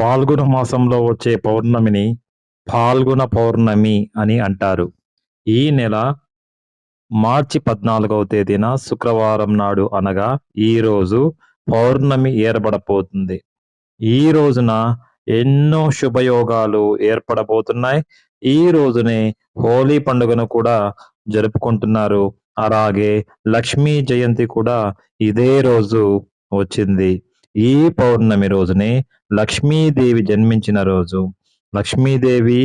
పాల్గొన మాసంలో వచ్చే పౌర్ణమిని పాల్గొన పౌర్ణమి అని అంటారు. ఈ నెల మార్చి పద్నాలుగవ తేదీన శుక్రవారం నాడు అనగా ఈరోజు పౌర్ణమి ఏర్పడబోతుంది. ఈ రోజున ఎన్నో శుభయోగాలు ఏర్పడబోతున్నాయి. ఈ రోజునే హోలీ పండుగను కూడా జరుపుకుంటున్నారు. అలాగే లక్ష్మీ జయంతి కూడా ఇదే రోజు వచ్చింది. ఈ పౌర్ణమి రోజునే లక్ష్మీదేవి జన్మించిన రోజు. లక్ష్మీదేవి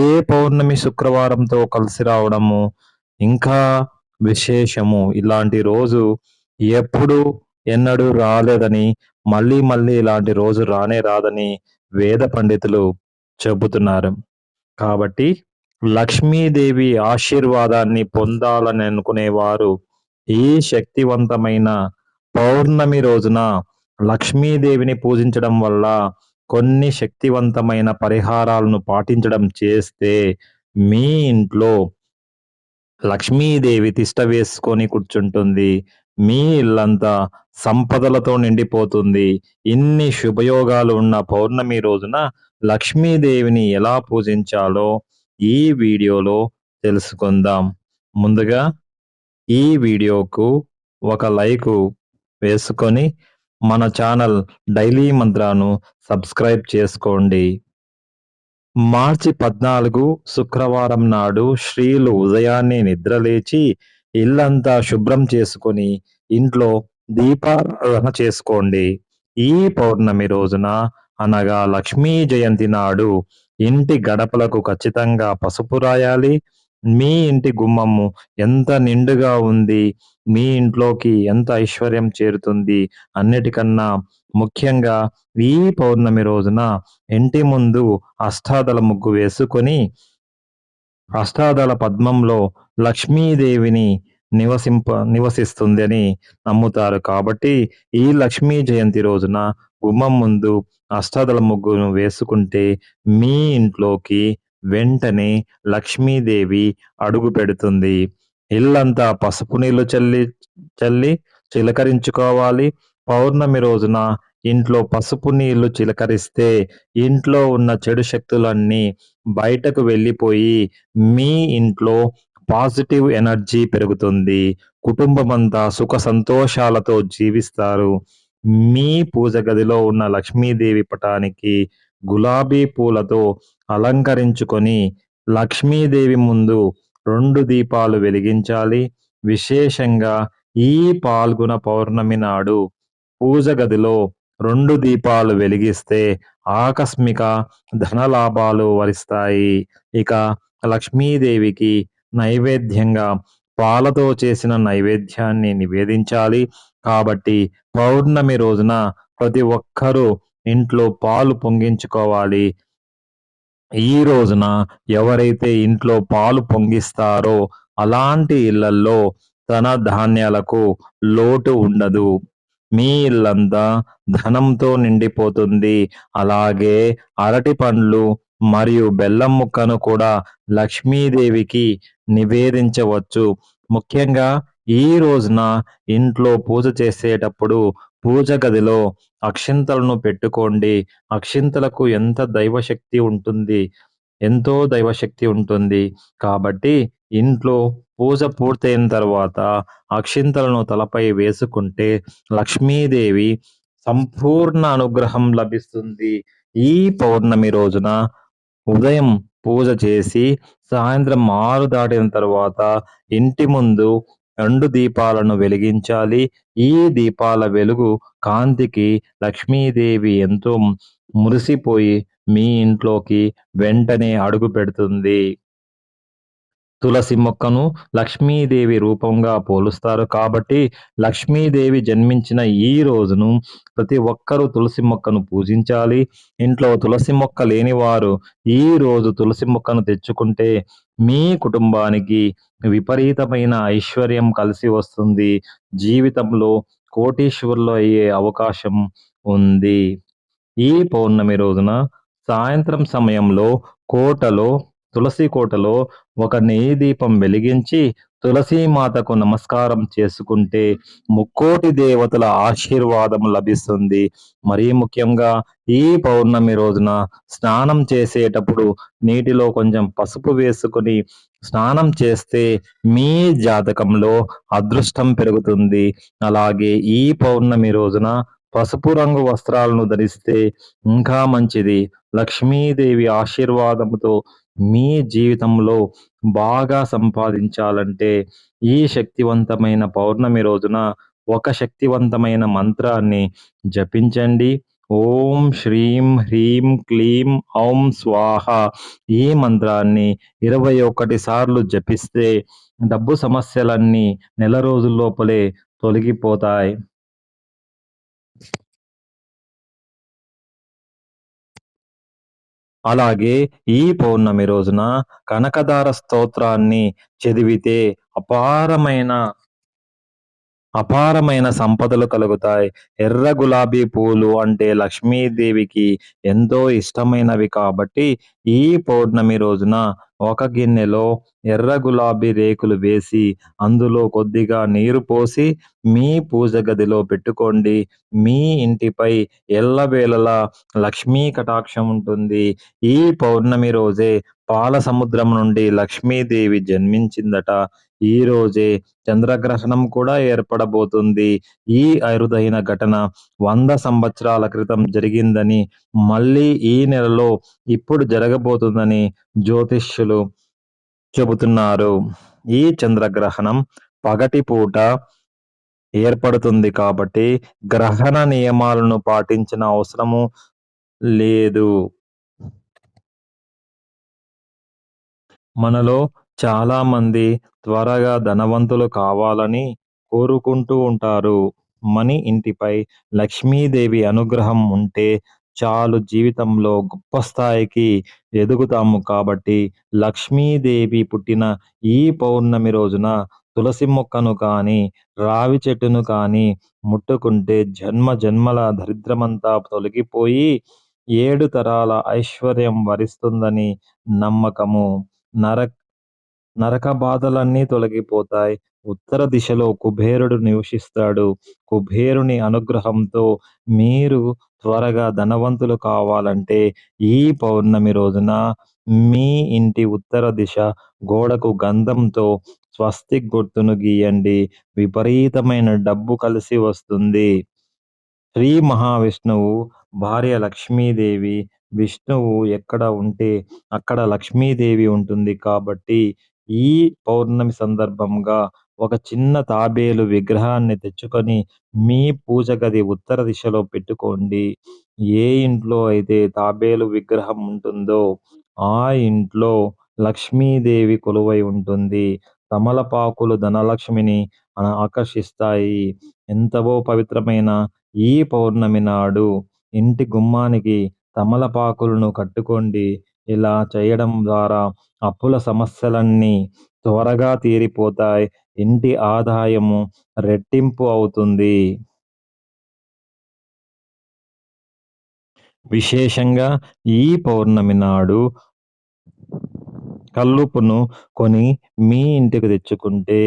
ఏ పౌర్ణమి శుక్రవారంతో కలిసి రావడము ఇంకా విశేషము. ఇలాంటి రోజు ఎప్పుడు ఎన్నడూ రాలేదని, మళ్ళీ మళ్ళీ ఇలాంటి రోజు రానే రాదని వేద పండితులు చెబుతున్నారు. కాబట్టి లక్ష్మీదేవి ఆశీర్వాదాన్ని పొందాలని అనుకునేవారు ఈ శక్తివంతమైన పౌర్ణమి రోజున లక్ష్మీదేవిని పూజించడం వల్ల కొన్ని శక్తివంతమైన పరిహారాలను పాటించడం చేస్తే మీ ఇంట్లో లక్ష్మీదేవి తిష్ట వేసుకొని కూర్చుంటుంది. మీ ఇల్లంతా సంపదలతో నిండిపోతుంది. ఇన్ని శుభయోగాలు ఉన్న పౌర్ణమి రోజున లక్ష్మీదేవిని ఎలా పూజించాలో ఈ వీడియోలో తెలుసుకుందాం. ముందుగా ఈ వీడియోకు ఒక లైకు వేసుకొని మన ఛానల్ డైలీ మంత్రాను సబ్స్క్రైబ్ చేసుకోండి. మార్చి పద్నాలుగు శుక్రవారం నాడు స్త్రీలు ఉదయాన్నే నిద్రలేచి ఇల్లంతా శుభ్రం చేసుకొని ఇంట్లో దీపారాధన చేసుకోండి. ఈ పౌర్ణమి రోజున అనగా లక్ష్మీ జయంతి నాడు ఇంటి గడపలకు ఖచ్చితంగా పసుపు రాయాలి. మీ ఇంటి గుమ్మము ఎంత నిండుగా ఉంది, మీ ఇంట్లోకి ఎంత ఐశ్వర్యం చేరుతుంది అన్నిటికన్నా ముఖ్యంగా ఈ పౌర్ణమి రోజున ఇంటి ముందు అష్టాదళ ముగ్గు వేసుకొని అష్టాదళ పద్మంలో లక్ష్మీదేవిని నివసింప నివసిస్తుందని నమ్ముతారు. కాబట్టి ఈ లక్ష్మీ జయంతి రోజున గుమ్మం ముందు అష్టాదళ ముగ్గును వేసుకుంటే మీ ఇంట్లోకి వెంటనే లక్ష్మీదేవి అడుగు పెడుతుంది. ఇల్లంతా పసుపు నీళ్ళు చల్లి చల్లి చిలకరించుకోవాలి. పౌర్ణమి రోజున ఇంట్లో పసుపు నీళ్ళు చిలకరిస్తే ఇంట్లో ఉన్న చెడు శక్తులన్నీ బయటకు వెళ్ళిపోయి మీ ఇంట్లో పాజిటివ్ ఎనర్జీ పెరుగుతుంది. కుటుంబమంతా సుఖ సంతోషాలతో జీవిస్తారు. మీ పూజ గదిలో ఉన్న లక్ష్మీదేవి పటానికి గులాబీ పూలతో అలంకరించుకొని లక్ష్మీదేవి ముందు రెండు దీపాలు వెలిగించాలి. విశేషంగా ఈ పాల్గొన పౌర్ణమి నాడు పూజ గదిలో రెండు దీపాలు వెలిగిస్తే ఆకస్మిక ధనలాభాలు వరిస్తాయి. ఇక లక్ష్మీదేవికి నైవేద్యంగా పాలతో చేసిన నైవేద్యాన్ని నివేదించాలి. కాబట్టి పౌర్ణమి రోజున ప్రతి ఒక్కరూ ఇంట్లో పాలు పొంగించుకోవాలి. ఈ రోజున ఎవరైతే ఇంట్లో పాలు పొంగిస్తారో అలాంటి ఇళ్ళలో ధన ధాన్యాలకు లోటు ఉండదు. మీ ఇల్లంతా ధనంతో నిండిపోతుంది. అలాగే అరటి పండ్లు మరియు బెల్లం ముక్కను కూడా లక్ష్మీదేవికి నివేదించవచ్చు. ముఖ్యంగా ఈ రోజున ఇంట్లో పూజ చేసేటప్పుడు పూజ గదిలో అక్షింతలను పెట్టుకోండి. అక్షింతలకు ఎంత దైవశక్తి ఉంటుంది. ఎంతో దైవశక్తి ఉంటుంది. కాబట్టి ఇంట్లో పూజ పూర్తయిన తర్వాత అక్షింతలను తలపై వేసుకుంటే లక్ష్మీదేవి సంపూర్ణ అనుగ్రహం లభిస్తుంది. ఈ పౌర్ణమి రోజున ఉదయం పూజ చేసి సాయంత్రం ఆరు దాటిన తర్వాత ఇంటి ముందు రెండు దీపాలను వెలిగించాలి. ఈ దీపాల వెలుగు కాంతికి లక్ష్మీదేవి ఎంతో మురిసిపోయి మీ ఇంట్లోకి వెంటనే అడుగు పెడుతుంది. తులసి మొక్కను లక్ష్మీదేవి రూపంగా పోలుస్తారు. కాబట్టి లక్ష్మీదేవి జన్మించిన ఈ రోజును ప్రతి ఒక్కరూ తులసి మొక్కను పూజించాలి. ఇంట్లో తులసి మొక్క లేని వారు ఈ రోజు తులసి మొక్కను తెచ్చుకుంటే మీ కుటుంబానికి విపరీతమైన ఐశ్వర్యం కలిసి వస్తుంది. జీవితంలో కోటీశ్వరులు అయ్యే అవకాశం ఉంది. ఈ పౌర్ణమి రోజున సాయంత్రం సమయంలో కోటలో తులసి కోటలో ఒక నెయ్యి దీపం వెలిగించి తులసీ మాతకు నమస్కారం చేసుకుంటే ముక్కోటి దేవతల ఆశీర్వాదం లభిస్తుంది. మరీ ముఖ్యంగా ఈ పౌర్ణమి రోజున స్నానం చేసేటప్పుడు నీటిలో కొంచెం పసుపు వేసుకుని స్నానం చేస్తే మీ జాతకంలో అదృష్టం పెరుగుతుంది. అలాగే ఈ పౌర్ణమి రోజున పసుపు రంగు వస్త్రాలను ధరిస్తే ఇంకా మంచిది. లక్ష్మీదేవి ఆశీర్వాదంతో మీ జీవితంలో బాగా సంపాదించాలంటే ఈ శక్తివంతమైన పౌర్ణమి రోజున ఒక శక్తివంతమైన మంత్రాన్ని జపించండి. ఓం శ్రీం హ్రీం క్లీం ఔం స్వాహ ఈ మంత్రాన్ని ఇరవై ఒకటి సార్లు జపిస్తే డబ్బు సమస్యలన్నీ నెల రోజుల లోపలే తొలగిపోతాయి. అలాగే ఈ పౌర్ణమి రోజున కనకదార స్తోత్రాన్ని చదివితే అపారమైన అపారమైన సంపదలు కలుగుతాయి. ఎర్ర గులాబీ పూలు అంటే లక్ష్మీదేవికి ఎంతో ఇష్టమైనవి కాబట్టి ఈ పౌర్ణమి రోజున ఒక గిన్నెలో ఎర్ర గులాబీ రేకులు వేసి అందులో కొద్దిగా నీరు పోసి మీ పూజ గదిలో పెట్టుకోండి. మీ ఇంటిపై ఎల్లవేళలా లక్ష్మీ కటాక్షం ఉంటుంది. ఈ పౌర్ణమి రోజే పాల సముద్రం నుండి లక్ష్మీదేవి జన్మించిందట. ఈ రోజే చంద్రగ్రహణం కూడా ఏర్పడబోతుంది. ఈ అరుదైన ఘటన వంద సంవత్సరాల క్రితం జరిగిందని మళ్ళీ ఈ నెలలో ఇప్పుడు జరగబోతుందని జ్యోతిష్యులు చెబుతున్నారు. ఈ చంద్రగ్రహణం పగటి పూట ఏర్పడుతుంది కాబట్టి గ్రహణ నియమాలను పాటించిన అవసరము లేదు. మనలో చాలామంది త్వరగా ధనవంతులు కావాలని కోరుకుంటూ ఉంటారు. మని ఇంటిపై లక్ష్మీదేవి అనుగ్రహం ఉంటే చాలు జీవితంలో గొప్ప స్థాయికి ఎదుగుతాము కాబట్టి లక్ష్మీదేవి పుట్టిన ఈ పౌర్ణమి రోజున తులసి మొక్కను కానీ రావి చెట్టును కానీ ముట్టుకుంటే జన్మ జన్మల దరిద్రమంతా తొలగిపోయి ఏడు తరాల ఐశ్వర్యం వరిస్తుందని నమ్మకము. నరక నరక బాధలన్నీ తొలగిపోతాయి. ఉత్తర దిశలో కుబేరుడు నివసిస్తాడు. కుబేరుని అనుగ్రహంతో మీరు త్వరగా ధనవంతులు కావాలంటే ఈ పౌర్ణమి రోజున మీ ఇంటి ఉత్తర దిశ గోడకు గంధంతో స్వస్తిక్ గుర్తును గీయండి. విపరీతమైన డబ్బు కలిసి వస్తుంది. శ్రీ మహావిష్ణువు భార్య లక్ష్మీదేవి. విష్ణువు ఎక్కడ ఉంటే అక్కడ లక్ష్మీదేవి ఉంటుంది కాబట్టి ఈ పౌర్ణమి సందర్భంగా ఒక చిన్న తాబేలు విగ్రహాన్ని తెచ్చుకొని మీ పూజ గది ఉత్తర దిశలో పెట్టుకోండి. ఏ ఇంట్లో అయితే తాబేలు విగ్రహం ఉంటుందో ఆ ఇంట్లో లక్ష్మీదేవి కొలువై ఉంటుంది. తమలపాకులు ధనలక్ష్మిని ఆకర్షిస్తాయి. ఎంతవో పవిత్రమైన ఈ పౌర్ణమి నాడు ఇంటి గుమ్మానికి తమలపాకులను కట్టుకోండి. ఇలా చేయడం ద్వారా అప్పుల సమస్యలన్నీ త్వరగా తీరిపోతాయి. ఇంటి ఆదాయము రెట్టింపు అవుతుంది. విశేషంగా ఈ పౌర్ణమి నాడు కల్లుపును కొని మీ ఇంటికి తెచ్చుకుంటే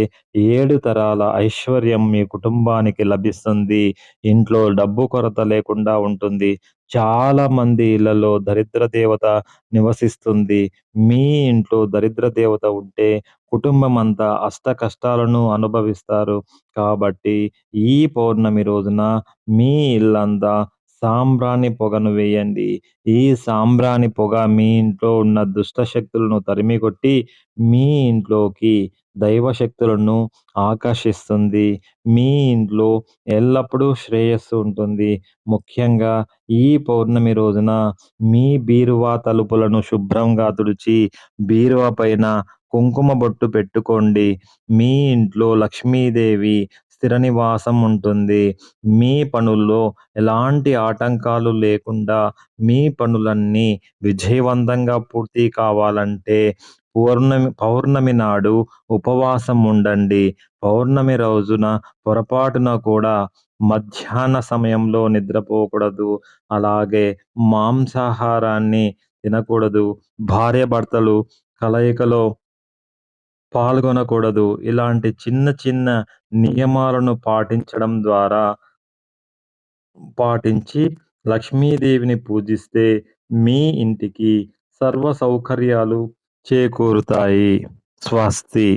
ఏడు తరాల ఐశ్వర్యం మీ కుటుంబానికి లభిస్తుంది. ఇంట్లో డబ్బు కొరత లేకుండా ఉంటుంది. చాలా మంది ఇళ్ళలో దరిద్ర దేవత నివసిస్తుంది. మీ ఇంట్లో దరిద్ర దేవత ఉంటే కుటుంబం అంతా అష్ట కష్టాలను అనుభవిస్తారు. కాబట్టి ఈ పౌర్ణమి రోజున మీ ఇల్లంతా సాంబ్రాణి పొగను వేయండి. ఈ సాంబ్రాణి పొగ మీ ఇంట్లో ఉన్న దుష్ట శక్తులను తరిమికొట్టి మీ ఇంట్లోకి దైవ శక్తులను ఆకర్షిస్తుంది. మీ ఇంట్లో ఎల్లప్పుడూ శ్రేయస్సు ఉంటుంది. ముఖ్యంగా ఈ పౌర్ణమి రోజున మీ బీరువా తలుపులను శుభ్రంగా తుడిచి బీరువా పైన కుంకుమ బొట్టు పెట్టుకోండి. మీ ఇంట్లో లక్ష్మీదేవి స్థిర నివాసం ఉంటుంది. మీ పనుల్లో ఎలాంటి ఆటంకాలు లేకుండా మీ పనులన్నీ విజయవంతంగా పూర్తి కావాలంటే పౌర్ణమి పౌర్ణమి నాడు ఉపవాసం ఉండండి. పౌర్ణమి రోజున పొరపాటున కూడా మధ్యాహ్న సమయంలో నిద్రపోకూడదు. అలాగే మాంసాహారాన్ని తినకూడదు. భార్య భర్తలు కలయికలో పాల్గొనకూడదు. ఇలాంటి చిన్న చిన్న నియమాలను పాటించడం ద్వారా పాటించి లక్ష్మీదేవిని పూజిస్తే మీ ఇంటికి సర్వ సౌకర్యాలు చేకూరుతాయి. స్వస్తి.